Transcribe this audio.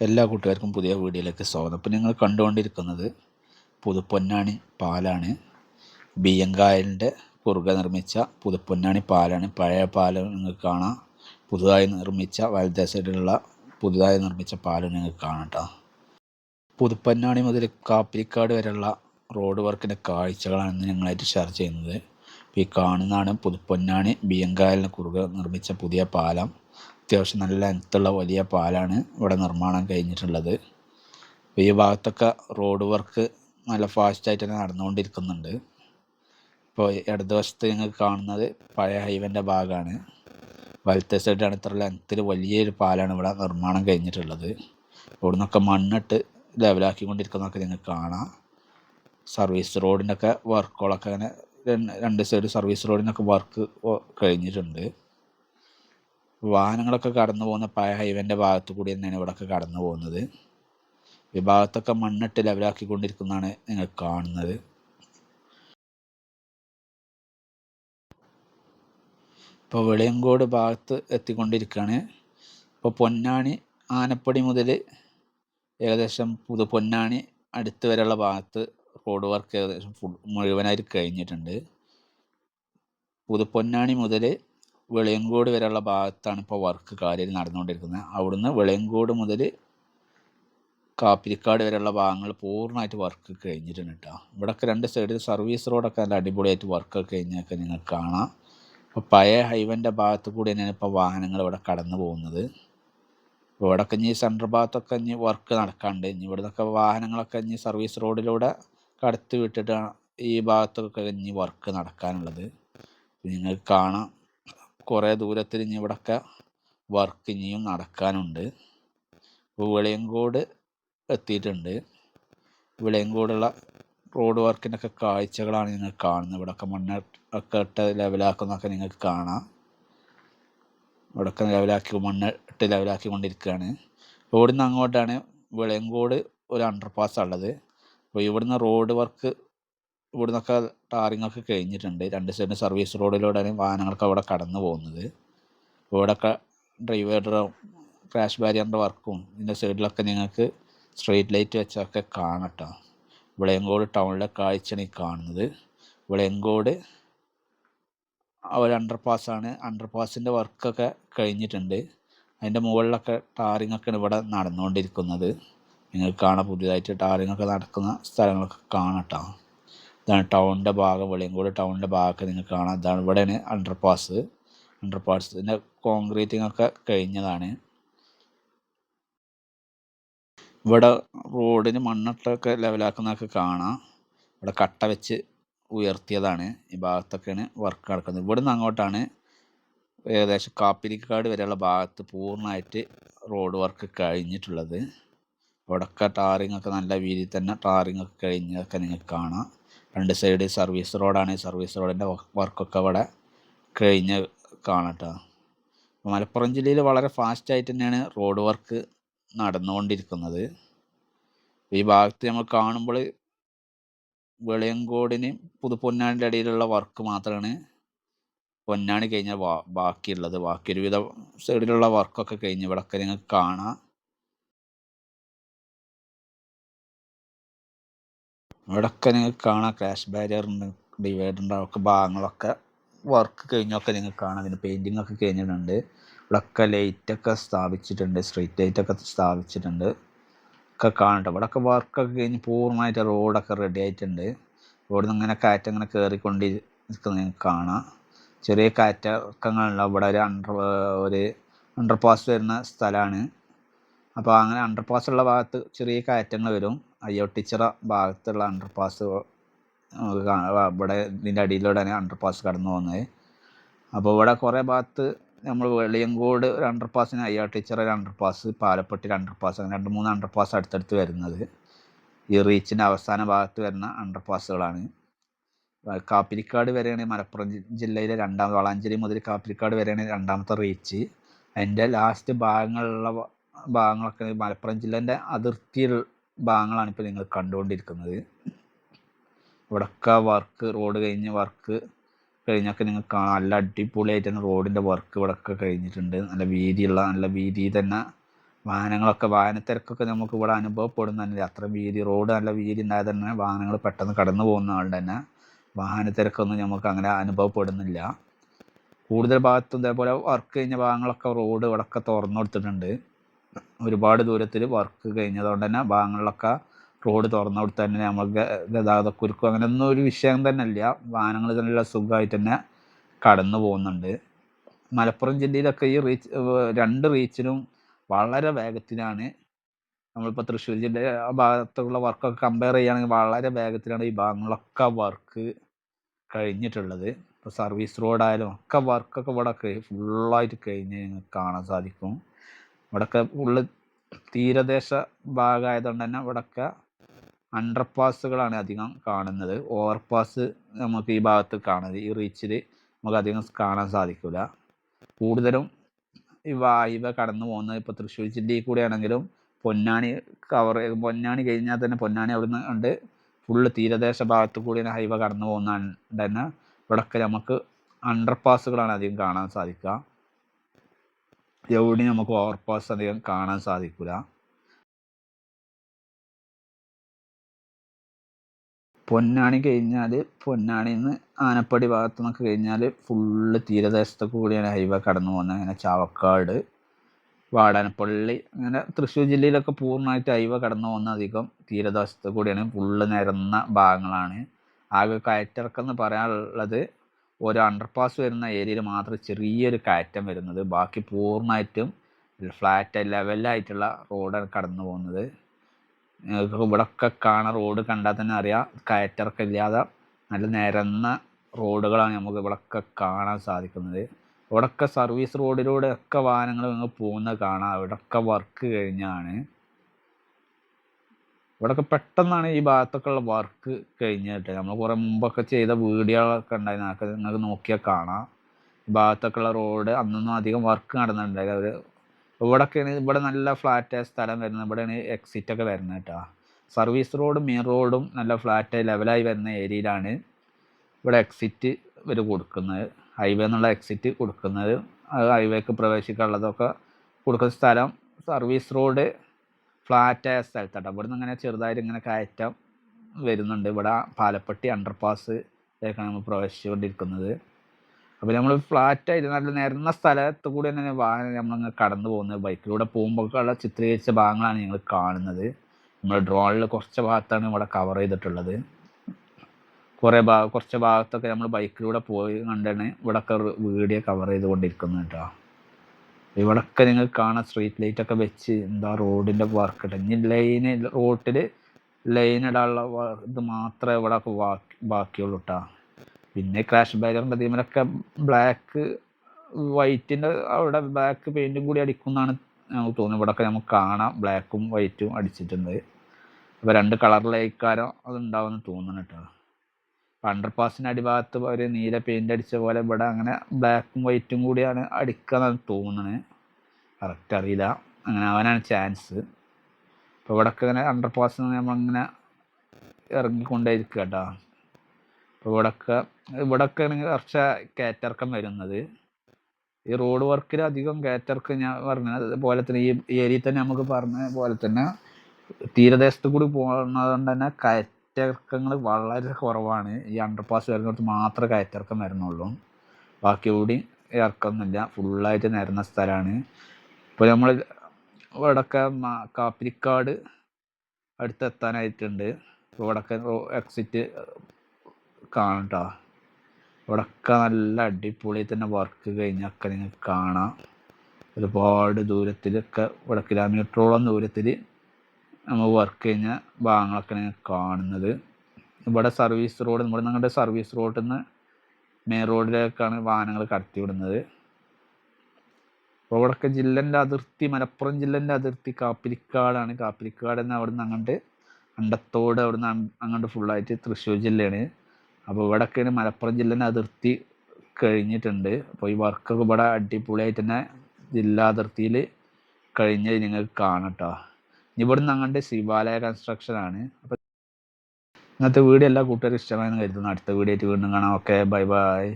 എല്ലാ കൂട്ടുകാർക്കും പുതിയ വീഡിയോയിലേക്ക് സ്വാഗതം. ഇപ്പം നിങ്ങൾ കണ്ടുകൊണ്ടിരിക്കുന്നത് പുതുപ്പൊന്നാണി പാലാണ്. ബിയ്യങ്കായലിന്റെ കുറുകെ നിർമ്മിച്ച പുതുപ്പൊന്നാണി പാലാണ്. പഴയ പാലം നിങ്ങൾക്ക് കാണാം. പുതുതായി നിർമ്മിച്ച വലതേ പുതുതായി നിർമ്മിച്ച പാലം നിങ്ങൾക്ക് കാണാം കേട്ടോ. പുതുപ്പൊന്നാണി മുതൽ കാപ്പിരിക്കാട് വരെയുള്ള റോഡ് വർക്കിന്റെ കാഴ്ചകളാണ് ഇന്ന് ഞങ്ങളായിട്ട് ഷെയർ ചെയ്യുന്നത്. ഈ കാണുന്നതാണ് പുതുപ്പൊന്നാണി ബിയ്യങ്കായലിന് കുറുകെ നിർമ്മിച്ച പുതിയ പാലം. അത്യാവശ്യം നല്ല ലെങ്ത്തുള്ള വലിയ പാലാണ് ഇവിടെ നിർമ്മാണം കഴിഞ്ഞിട്ടുള്ളത്. ഈ ഭാഗത്തൊക്കെ റോഡ് വർക്ക് നല്ല ഫാസ്റ്റായിട്ട് തന്നെ നടന്നുകൊണ്ടിരിക്കുന്നുണ്ട്. ഇപ്പോൾ ഇടതുവശത്ത് നിങ്ങൾ കാണുന്നത് പഴയ ഹൈവേന്റെ ഭാഗമാണ് വലത്തെ സൈഡാണ് ഇത്ര ലെങ്ത്തിൽ വലിയൊരു പാലാണ് ഇവിടെ നിർമ്മാണം കഴിഞ്ഞിട്ടുള്ളത്. ഇവിടെ നിന്നൊക്കെ മണ്ണിട്ട് ലെവലാക്കിക്കൊണ്ടിരിക്കുന്നതൊക്കെ നിങ്ങൾക്ക് കാണാം. സർവീസ് റോഡിന്റെയൊക്കെ വർക്കുകളൊക്കെ അങ്ങനെ രണ്ട് സൈഡ് സർവീസ് റോഡിനൊക്കെ വർക്ക് കഴിഞ്ഞിട്ടുണ്ട്. വാഹനങ്ങളൊക്കെ കടന്നു പോകുന്ന പഴയ ഹൈവേന്റെ ഭാഗത്തു കൂടി തന്നെയാണ് ഇവിടെയൊക്കെ കടന്നു പോകുന്നത്. ഈ ഭാഗത്തൊക്കെ മണ്ണിട്ട് ലെവലാക്കിക്കൊണ്ടിരിക്കുന്നതാണ് നിങ്ങൾ കാണുന്നത്. ഇപ്പോൾ വെളിയങ്കോട് ഭാഗത്ത് എത്തിക്കൊണ്ടിരിക്കുകയാണ്. ഇപ്പോൾ പൊന്നാണി ആനപ്പടി മുതൽ ഏകദേശം പുതു പൊന്നാണി അടുത്ത് വരെയുള്ള ഭാഗത്ത് റോഡ് വർക്ക് ഏകദേശം ഫുൾ മുഴുവനായിട്ട് കഴിഞ്ഞിട്ടുണ്ട്. പുതു പൊന്നാണി മുതൽ വെളിയങ്കോട് വരെയുള്ള ഭാഗത്താണ് ഇപ്പോൾ വർക്ക് കാര്യം നടന്നുകൊണ്ടിരിക്കുന്നത്. അവിടുന്ന് വെളിയങ്കോട് മുതൽ കാപ്പിരിക്കാട് വരെയുള്ള ഭാഗങ്ങൾ പൂർണമായിട്ട് വർക്ക് കഴിഞ്ഞിട്ടുണ്ട് കേട്ടോ ഇവിടെയൊക്കെ രണ്ട് സൈഡിൽ സർവീസ് റോഡൊക്കെ നല്ല അടിപൊളിയായിട്ട് വർക്ക് കഴിഞ്ഞൊക്കെ നിങ്ങൾക്ക് കാണാം. ഇപ്പോൾ പഴയ ഹൈവേന്റെ ഭാഗത്ത് കൂടി തന്നെയാണ് ഇപ്പോൾ വാഹനങ്ങൾ ഇവിടെ കടന്നു പോകുന്നത്. ഇപ്പോൾ ഇവിടെയൊക്കെ ഇനി സെൻട്രൽ ഭാഗത്തൊക്കെ ഇനി വർക്ക് നടക്കാണ്ട് ഇനി ഇവിടുന്നൊക്കെ വാഹനങ്ങളൊക്കെ ഇനി സർവീസ് റോഡിലൂടെ കടത്തി വിട്ടിട്ടാണ് ഈ ഭാഗത്തൊക്കെ ഇനി വർക്ക് നടക്കാനുള്ളത്. നിങ്ങൾക്ക് കാണാം. കുറേ ദൂരത്തിൽ ഇനി ഇവിടെയൊക്കെ വർക്ക് ഇനിയും നടക്കാനുണ്ട്. വിളിയങ്കോട് എത്തിയിട്ടുണ്ട്. വിളിയങ്കോടുള്ള റോഡ് വർക്കിന്റെയൊക്കെ കാഴ്ചകളാണ് നിങ്ങൾ കാണുന്നത്. ഇവിടെയൊക്കെ മണ്ണ് ഒക്കെ ഇട്ട് ലെവലാക്കുന്നതൊക്കെ നിങ്ങൾക്ക് കാണാം. ഇവിടെയൊക്കെ ലെവലാക്കി മണ്ണ് ഇട്ട് ലെവലാക്കി കൊണ്ടിരിക്കുകയാണ് ഇവിടുന്ന് അങ്ങോട്ടാണ് വെളിയങ്കോട് ഒരു അണ്ടർ പാസ് ഉള്ളത്. അപ്പോൾ ഇവിടുന്ന് റോഡ് വർക്ക് ഇവിടുന്നൊക്കെ ടാറിങ്ങൊക്കെ കഴിഞ്ഞിട്ടുണ്ട്. രണ്ട് സൈഡ് സർവീസ് റോഡിലൂടെയാണ് വാഹനങ്ങളൊക്കെ അവിടെ കടന്നു പോകുന്നത്. ഇവിടെയൊക്കെ ഡ്രൈവറുടെ ക്രാഷ് ബാരിയറിന്റെ വർക്കും ഇതിന്റെ സൈഡിലൊക്കെ നിങ്ങൾക്ക് സ്ട്രീറ്റ് ലൈറ്റ് വെച്ചൊക്കെ കാണട്ടോ വിളയങ്കോട് ടൗണിലെ കാഴ്ചയാണ് ഈ കാണുന്നത്. വിളയങ്കോട് ഒരു അണ്ടർ പാസ്സാണ് അണ്ടർ പാസിന്റെ വർക്കൊക്കെ കഴിഞ്ഞിട്ടുണ്ട്. അതിന്റെ മുകളിലൊക്കെ ടാറിങ്ങൊക്കെയാണ് ഇവിടെ നടന്നുകൊണ്ടിരിക്കുന്നത്. നിങ്ങൾക്ക് കാണാം പുതിയതായിട്ട് ടാറിങ്ങൊക്കെ നടക്കുന്ന സ്ഥലങ്ങളൊക്കെ കാണട്ടോ ഇതാണ് ടൗണിന്റെ ഭാഗം വെളിയങ്കോട് ടൗണിന്റെ ഭാഗമൊക്കെ നിങ്ങൾക്ക് കാണാം. ഇതാണ് ഇവിടെയാണ് അണ്ടർ പാസ് അണ്ടർ പാസിന്റെ കോൺക്രീറ്റിംഗ് ഒക്കെ കഴിഞ്ഞതാണ്. ഇവിടെ റോഡിന് മണ്ണിട്ടൊക്കെ ലെവലാക്കുന്നതൊക്കെ കാണാം. ഇവിടെ കട്ട വെച്ച് ഉയർത്തിയതാണ്. ഈ ഭാഗത്തൊക്കെയാണ് വർക്ക് നടക്കുന്നത്. ഇവിടെ നിന്ന് അങ്ങോട്ടാണ് ഏകദേശം കാപ്പിരിക്കാട് വരെയുള്ള ഭാഗത്ത് പൂർണമായിട്ട് റോഡ് വർക്ക് കഴിഞ്ഞിട്ടുള്ളത്. അവിടെയൊക്കെ ടാറിങ് ഒക്കെ നല്ല രീതിയിൽ തന്നെ ടാറിങ് ഒക്കെ കഴിഞ്ഞതൊക്കെ നിങ്ങൾക്ക് കാണാം. രണ്ട് സൈഡ് സർവീസ് റോഡാണ് സർവീസ് റോഡിന്റെ വർക്കൊക്കെ അവിടെ കഴിഞ്ഞ് കാണട്ടോ മലപ്പുറം ജില്ലയിൽ വളരെ ഫാസ്റ്റായിട്ട് തന്നെയാണ് റോഡ് വർക്ക് നടന്നുകൊണ്ടിരിക്കുന്നത്. ഈ ഭാഗത്ത് നമ്മൾ കാണുമ്പോൾ വെളിയങ്കോടിന് പുതുപൊന്നാണിന്റെ ഇടയിലുള്ള വർക്ക് മാത്രമാണ് പൊന്നാണി കഴിഞ്ഞാൽ ബാക്കിയുള്ളത്. ബാക്കി ഒരുവിധ സൈഡിലുള്ള വർക്കൊക്കെ കഴിഞ്ഞ് ഇവിടെയൊക്കെ നിങ്ങൾക്ക് കാണാം. ഇവിടെയൊക്കെ നിങ്ങൾക്ക് കാണാം. ക്രാഷ് ബാരിയർ ഉണ്ട് ഡിവൈഡറിന്റെ ഒക്കെ ഭാഗങ്ങളൊക്കെ വർക്ക് കഴിഞ്ഞൊക്കെ നിങ്ങൾക്ക് കാണാം. അതിന് പെയിന്റിങ് ഒക്കെ കഴിഞ്ഞിട്ടുണ്ട്. ഇവിടെയൊക്കെ ലൈറ്റൊക്കെ സ്ഥാപിച്ചിട്ടുണ്ട് സ്ട്രീറ്റ് ലൈറ്റൊക്കെ സ്ഥാപിച്ചിട്ടുണ്ട്. ഒക്കെ കാണട്ടെ ഇവിടെയൊക്കെ വർക്കൊക്കെ കഴിഞ്ഞ് പൂർണമായിട്ട് റോഡൊക്കെ റെഡി ആയിട്ടുണ്ട്. നിന്ന് ഇങ്ങനെ കാറ്റ് അങ്ങനെ കയറിക്കൊണ്ടിരിക്കുന്നത് നിങ്ങൾക്ക് കാണാം. ചെറിയ കാറ്റക്കങ്ങളുണ്ടാവും ഇവിടെ ഒരു അണ്ടർ ഒരു അണ്ടർ പാസ് വരുന്ന സ്ഥലമാണ്. അപ്പോൾ അങ്ങനെ അണ്ടർ ഉള്ള ഭാഗത്ത് ചെറിയ കയറ്റങ്ങൾ വരും. അയ്യോട്ടിച്ചിറ ഭാഗത്തുള്ള അണ്ടർ പാസ് ഇവിടെ ഇതിന്റെ അടിയിലൂടെ തന്നെ അണ്ടർ പാസ് കടന്നു പോകുന്നത്. അപ്പോൾ ഇവിടെ കുറേ ഭാഗത്ത് നമ്മൾ വെളിയങ്കോട് ഒരു അണ്ടർ പാസിന് ടീച്ചറ ഒരു underpass Palappetti underpass അങ്ങനെ രണ്ട് മൂന്ന് അണ്ടർ പാസ് അടുത്തടുത്ത് വരുന്നത്. ഈ റീച്ചിന്റെ അവസാന ഭാഗത്ത് വരുന്ന അണ്ടർ പാസുകളാണ് കാപ്പിരിക്കാട് വരെയാണ് മലപ്പുറം ജില്ലയിലെ രണ്ടാമത് വളാഞ്ചേരി മുതൽ കാപ്പിരിക്കാട് വരെയാണ് രണ്ടാമത്തെ റീച്ച് അതിന്റെ ലാസ്റ്റ് ഭാഗങ്ങളിലുള്ള ഭാഗങ്ങളൊക്കെ മലപ്പുറം ജില്ലേന്റെ അതിർത്തിയിൽ ഭാഗങ്ങളാണ് ഇപ്പോൾ നിങ്ങൾ കണ്ടുകൊണ്ടിരിക്കുന്നത്. ഇവിടൊക്കെ വർക്ക് റോഡ് കഴിഞ്ഞ് വർക്ക് കഴിഞ്ഞൊക്കെ നിങ്ങൾക്ക് നല്ല അടിപൊളിയായിട്ട് തന്നെ റോഡിന്റെ വർക്ക് ഇവിടൊക്കെ കഴിഞ്ഞിട്ടുണ്ട്. നല്ല വീതിയുള്ള നല്ല വീതി തന്നെ. വാഹനങ്ങളൊക്കെ വാഹനത്തിരക്കൊക്കെ നമുക്ക് ഇവിടെ അനുഭവപ്പെടുന്നില്ല അത്ര വീതി റോഡ് നല്ല വീതി ഉണ്ടായത് തന്നെ വാഹനങ്ങൾ പെട്ടെന്ന് കടന്നു പോകുന്ന ആളുടെ തന്നെ. വാഹനത്തിരക്കൊന്നും നമുക്ക് അങ്ങനെ അനുഭവപ്പെടുന്നില്ല. കൂടുതൽ ഭാഗത്തും ഇതേപോലെ വർക്ക് കഴിഞ്ഞ ഭാഗങ്ങളൊക്കെ റോഡ് ഇവിടെയൊക്കെ തുറന്നു കൊടുത്തിട്ടുണ്ട്. ഒരുപാട് ദൂരത്തിൽ വർക്ക് കഴിഞ്ഞതുകൊണ്ട് തന്നെ ഭാഗങ്ങളിലൊക്കെ റോഡ് തുറന്നു കൊടുത്ത് തന്നെ നമുക്ക് ഗതാഗതക്കുരുക്കും അങ്ങനെയൊന്നും ഒരു വിഷയം തന്നെ ഇല്ല വാഹനങ്ങൾ തന്നെയുള്ള സുഖമായിട്ട് തന്നെ കടന്നു പോകുന്നുണ്ട്. മലപ്പുറം ജില്ലയിലൊക്കെ ഈ റീച്ച് രണ്ട് റീച്ചിലും വളരെ വേഗത്തിലാണ്. നമ്മളിപ്പോൾ തൃശ്ശൂർ ജില്ല ആ ഭാഗത്തുള്ള വർക്കൊക്കെ കമ്പയർ ചെയ്യുകയാണെങ്കിൽ വളരെ വേഗത്തിലാണ് ഈ ഭാഗങ്ങളൊക്കെ വർക്ക് കഴിഞ്ഞിട്ടുള്ളത്. ഇപ്പോൾ സർവീസ് റോഡായാലും ഒക്കെ വർക്കൊക്കെ ഇവിടെ ഫുള്ളായിട്ട് കഴിഞ്ഞു കാണാൻ സാധിക്കും. ഇവിടെയൊക്കെ ഫുള്ള് തീരദേശ ഭാഗമായതുകൊണ്ട് തന്നെ ഇവിടെയൊക്കെ അണ്ടർ പാസ്സുകളാണ് അധികം കാണുന്നത്. ഓവർ പാസ് നമുക്ക് ഈ ഭാഗത്ത് കാണുന്നത് ഈ റീച്ചിൽ നമുക്ക് അധികം കാണാൻ സാധിക്കില്ല കൂടുതലും ഈ വായുവ കടന്നു പോകുന്നത് ഇപ്പോൾ തൃശ്ശൂർ ജില്ലയിൽ കൂടെയാണെങ്കിലും പൊന്നാനി കവർ പൊന്നാനി കഴിഞ്ഞാൽ തന്നെ പൊന്നാനി അവിടുന്ന് ഉണ്ട്. ഫുള്ള് തീരദേശ ഭാഗത്ത് കൂടിയാണ് ഹൈവ കടന്നു പോകുന്നതുകൊണ്ട് തന്നെ ഇവിടെയൊക്കെ നമുക്ക് അണ്ടർ പാസ്സുകളാണ് അധികം കാണാൻ സാധിക്കുക. എവിടെയും നമുക്ക് ഓവർപാസ് അധികം കാണാൻ സാധിക്കില്ല പൊന്നാണി കഴിഞ്ഞാൽ പൊന്നാണിയിൽ നിന്ന് ആനപ്പടി ഭാഗത്തു നിന്നൊക്കെ കഴിഞ്ഞാൽ ഫുള്ള് തീരദേശത്ത് കൂടിയാണ് ഹൈവേ കടന്നു പോകുന്നത്. അങ്ങനെ ചാവക്കാട് വാടാനപ്പള്ളി അങ്ങനെ തൃശ്ശൂർ ജില്ലയിലൊക്കെ പൂർണമായിട്ട് ഹൈവേ കടന്നു പോകുന്ന അധികം തീരദേശത്ത് കൂടിയാണ് ഫുള്ള് നിരന്ന ഭാഗങ്ങളാണ്. ആകെ കയറ്റിറക്കം എന്ന് പറയാനുള്ളത് ഒരു അണ്ടർപാസ് വരുന്ന ഏരിയയിൽ മാത്രം ചെറിയൊരു കയറ്റം വരുന്നത്. ബാക്കി പൂർണമായിട്ടും ഫ്ലാറ്റ് ലെവലായിട്ടുള്ള റോഡാണ് കടന്നു പോകുന്നത്. ഇവിടൊക്കെ കാണാൻ റോഡ് കണ്ടാൽ തന്നെ അറിയാം കയറ്റിറക്കം ഇല്ലാതെ നല്ല നിരന്ന റോഡുകളാണ് നമുക്ക് ഇവിടൊക്കെ കാണാൻ സാധിക്കുന്നത്. ഇവിടൊക്കെ സർവീസ് റോഡിലൂടെ ഒക്കെ വാഹനങ്ങൾ നിങ്ങൾ പോകുന്നത് കാണാം. ഇവിടൊക്കെ വർക്ക് കഴിഞ്ഞാണ്. ഇവിടെയൊക്കെ പെട്ടെന്നാണ് ഈ ഭാഗത്തൊക്കെ ഉള്ള വർക്ക് കഴിഞ്ഞിട്ട് നമ്മൾ കുറേ മുമ്പൊക്കെ ചെയ്ത വീഡിയോകളൊക്കെ ഉണ്ടായിരുന്നു. അതൊക്കെ നിങ്ങൾക്ക് നോക്കിയാൽ കാണാം. ഈ ഭാഗത്തൊക്കെ ഉള്ള റോഡ് അന്നൊന്നും അധികം വർക്ക് നടന്നിട്ടുണ്ടായില്ല. അവർ ഇവിടെയൊക്കെയാണ് ഇവിടെ നല്ല ഫ്ലാറ്റായ സ്ഥലം വരുന്നത്. ഇവിടെയാണ് എക്സിറ്റ് ഒക്കെ വരുന്നത് കേട്ടോ. സർവീസ് റോഡും മെയിൻ റോഡും നല്ല ഫ്ലാറ്റായി ലെവലായി വരുന്ന ഏരിയയിലാണ് ഇവിടെ എക്സിറ്റ് ഇവർ കൊടുക്കുന്നത്. ഹൈവേ എന്നുള്ള എക്സിറ്റ് കൊടുക്കുന്നത്. ഹൈവേക്ക് പ്രവേശിക്കാനുള്ളതൊക്കെ കൊടുക്കുന്ന സ്ഥലം. സർവീസ് റോഡ് ഫ്ലാറ്റായ സ്ഥലത്താണ് ഇവിടെ നിന്ന് ഇങ്ങനെ ചെറുതായിട്ട് ഇങ്ങനെ കയറ്റം വരുന്നുണ്ട്. ഇവിടെ പാലപ്പെട്ടി അണ്ടർപാസ് ഇതൊക്കെയാണ് നമ്മൾ പ്രവേശിച്ചുകൊണ്ടിരിക്കുന്നത്. അപ്പോൾ നമ്മൾ ഫ്ലാറ്റായിട്ട് നല്ല നിരന്ന സ്ഥലത്ത് കൂടി തന്നെ വാഹനം നമ്മളിങ്ങനെ കടന്നു പോകുന്നത്. ബൈക്കിലൂടെ പോകുമ്പോഴൊക്കെയുള്ള ചിത്രീകരിച്ച ഭാഗങ്ങളാണ് ഞങ്ങൾ കാണുന്നത്. നമ്മൾ ഡ്രോണിൽ കുറച്ച് ഭാഗത്താണ് ഇവിടെ കവർ ചെയ്തിട്ടുള്ളത്. കുറേ ഭാഗം കുറച്ച് ഭാഗത്തൊക്കെ നമ്മൾ ബൈക്കിലൂടെ പോയി കണ്ടാണ് ഇവിടെയൊക്കെ വീഡിയോ കവർ ചെയ്തുകൊണ്ടിരിക്കുന്നത് കേട്ടോ. ഇവിടെയൊക്കെ നിങ്ങൾ കാണാം സ്ട്രീറ്റ് ലൈറ്റ് ഒക്കെ വെച്ച് എന്താ റോഡിന്റെ വർക്ക് ഇട്ട്. ഇനി ലൈന് റോട്ടിൽ ലൈൻ ഇടാനുള്ള ഇത് മാത്രമേ ഇവിടെ ബാക്കി ബാക്കിയുള്ളൂ കേട്ടോ പിന്നെ ക്രാഷ് ബാരിയറിന്റെ തീമിലൊക്കെ ബ്ലാക്ക് വൈറ്റിന്റെ അവിടെ ബ്ലാക്ക് പെയിന്റും കൂടി അടിക്കുന്നതാണ് നമുക്ക് തോന്നുന്നത്. ഇവിടെയൊക്കെ നമുക്ക് കാണാം. ബ്ലാക്കും വൈറ്റും അടിച്ചിട്ടുണ്ട്. അപ്പോൾ രണ്ട് കളറിലേക്കാരോ അത് ഉണ്ടാവുമെന്ന് തോന്നുന്നു കേട്ടോ അണ്ടർ പാസിന്റെ അടിഭാഗത്ത് ഒരു നീല പെയിന്റ് അടിച്ച പോലെ ഇവിടെ അങ്ങനെ ബ്ലാക്കും വൈറ്റും കൂടിയാണ് അടിക്കാൻ തോന്നുന്നത് കറക്റ്റ് അറിയില്ല. അങ്ങനെ അവനാണ് ചാൻസ് അപ്പോൾ ഇവിടെയൊക്കെ ഇങ്ങനെ അണ്ടർ പാസ് നമ്മളിങ്ങനെ ഇറങ്ങിക്കൊണ്ടേയിരിക്കുക കേട്ടോ അപ്പോൾ ഇവിടെയൊക്കെ ഇവിടെയൊക്കെ കുറച്ച് കയറ്റിറക്കം വരുന്നത്. ഈ റോഡ് വർക്കിൽ അധികം കയറ്റിറക്കം ഞാൻ പറഞ്ഞത് പോലെ തന്നെ ഈ ഏരിയ തന്നെ നമുക്ക് പറഞ്ഞ പോലെ തന്നെ തീരദേശത്ത് കൂടി പോകുന്നതുകൊണ്ട് തന്നെ കയറ്റിറക്കങ്ങൾ വളരെ കുറവാണ്. ഈ അണ്ടർപാസ് വരുന്നിടത്ത് മാത്രമേ കയറ്റിറക്കം വരുന്നുള്ളൂ. ബാക്കി കൂടി ഇറക്കൊന്നുമില്ല ഫുള്ളായിട്ട് നിരന്ന സ്ഥലമാണ്. ഇപ്പോൾ നമ്മൾ ഇവിടൊക്കെ കാപ്പിരിക്കാട് അടുത്തെത്താനായിട്ടുണ്ട്. ഇവിടൊക്കെ എക്സിറ്റ് കാണാം കേട്ടോ ഇവിടൊക്കെ നല്ല അടിപൊളി തന്നെ വർക്ക് കഴിഞ്ഞൊക്കെ നിങ്ങൾക്ക് കാണാം. ഒരുപാട് ദൂരത്തിലൊക്കെ ഇവിടെ കിലോമീറ്ററോളം ദൂരത്തിൽ നമ്മൾ വർക്ക് കഴിഞ്ഞ ഭാഗങ്ങളൊക്കെ കാണുന്നത്. ഇവിടെ സർവീസ് റോഡ് ഇവിടെ നിങ്ങളുടെ സർവീസ് റോഡിൽ നിന്ന് മെയിൻ റോഡിലേക്കാണ് വാഹനങ്ങൾ കടത്തി വിടുന്നത് അപ്പോൾ ഇവിടെയൊക്കെ ജില്ലന്റെ അതിർത്തി മലപ്പുറം ജില്ലന്റെ അതിർത്തി കാപ്പിരിക്കാടാണ്. കാപ്പിരിക്കാട് എന്ന് അവിടെ നിന്ന് അങ്ങോട്ട് അണ്ടത്തോട് അവിടെ നിന്ന് അങ്ങോട്ട് ഫുള്ളായിട്ട് തൃശ്ശൂർ ജില്ലയാണ്. അപ്പോൾ ഇവിടെയൊക്കെയാണ് മലപ്പുറം ജില്ലേന്റെ അതിർത്തി കഴിഞ്ഞിട്ടുണ്ട്. അപ്പോൾ ഈ വർക്കൊക്കെ ഇവിടെ അടിപൊളിയായിട്ട് തന്നെ ജില്ലാ അതിർത്തിയിൽ കഴിഞ്ഞ് നിങ്ങൾക്ക് കാണാം കേട്ടോ ഇവിടെ നിന്ന് അങ്ങോട്ട് ശിവാലയ കൺസ്ട്രക്ഷൻ ആണ്. അപ്പോൾ ഇന്നത്തെ വീഡിയോ എല്ലാ കൂട്ടുകാരും ഇഷ്ടമായെന്ന് കരുതുന്നു. അടുത്ത വീഡിയോ ആയിട്ട് വീണ്ടും കാണാം. Okay bye bye